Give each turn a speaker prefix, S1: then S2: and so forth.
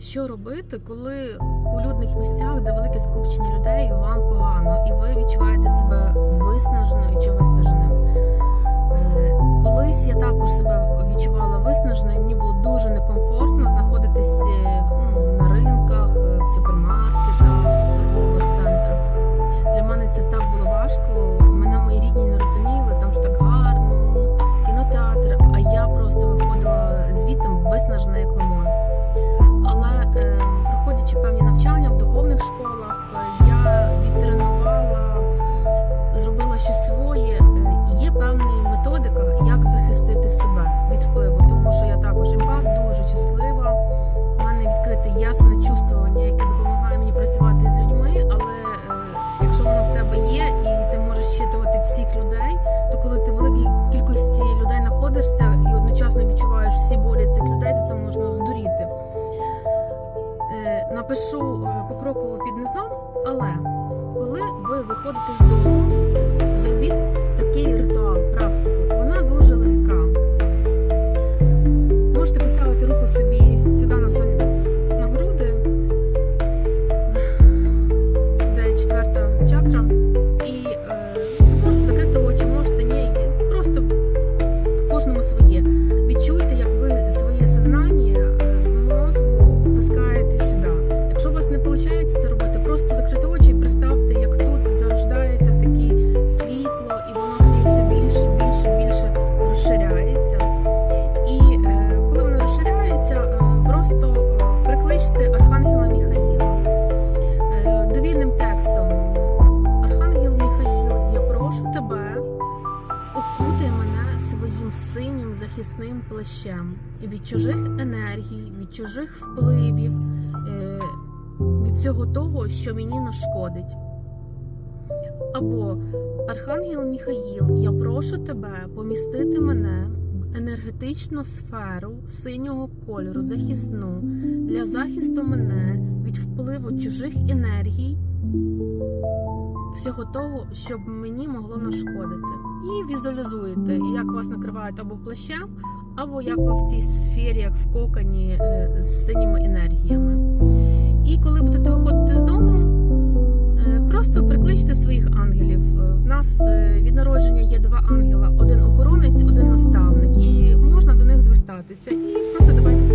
S1: Що робити, коли у людних місцях, де велике скупчення людей, вам погано, і ви відчуваєте себе виснаженою чи виснаженим? Е, Колись я також себе відчувала виснаженою, мені було дуже некомфортно знаходитись е, ну, на ринках, е, в супермаркетах, в торгових центрах. Для мене це так було важко. Мене мої рідні не розуміли, там ж так гарно, кінотеатр, а я просто виходила звідти виснажена як лимон. Ясне чувствування, яке допомагає мені працювати з людьми. Але е, якщо воно в тебе є, і ти можеш щитувати всіх людей, то коли ти в великій кількості людей знаходишся і одночасно відчуваєш всі болі цих людей, то це можна здуріти. Е, Напишу е, покроково під низом, але коли ви виходите з дому, зробіть такий ритуал, практику. Вона дуже легка. Можете поставити руку собі захисним плащем від чужих енергій, від чужих впливів, е, від всього того, що мені нашкодить. Або Архангел Міхаїл, я прошу тебе помістити мене в енергетичну сферу синього кольору, захисну для захисту мене від впливу чужих енергій, всього того, щоб мені могло нашкодити. І візуалізуєте, як вас накривають або плащем, або як ви в цій сфері, як в коконі е, з синіми енергіями. І коли будете виходити з дому, е, просто прикличте своїх ангелів. Е, В нас е, від народження є два ангела: один охоронець, один наставник, і можна до них звертатися. І просто давайте.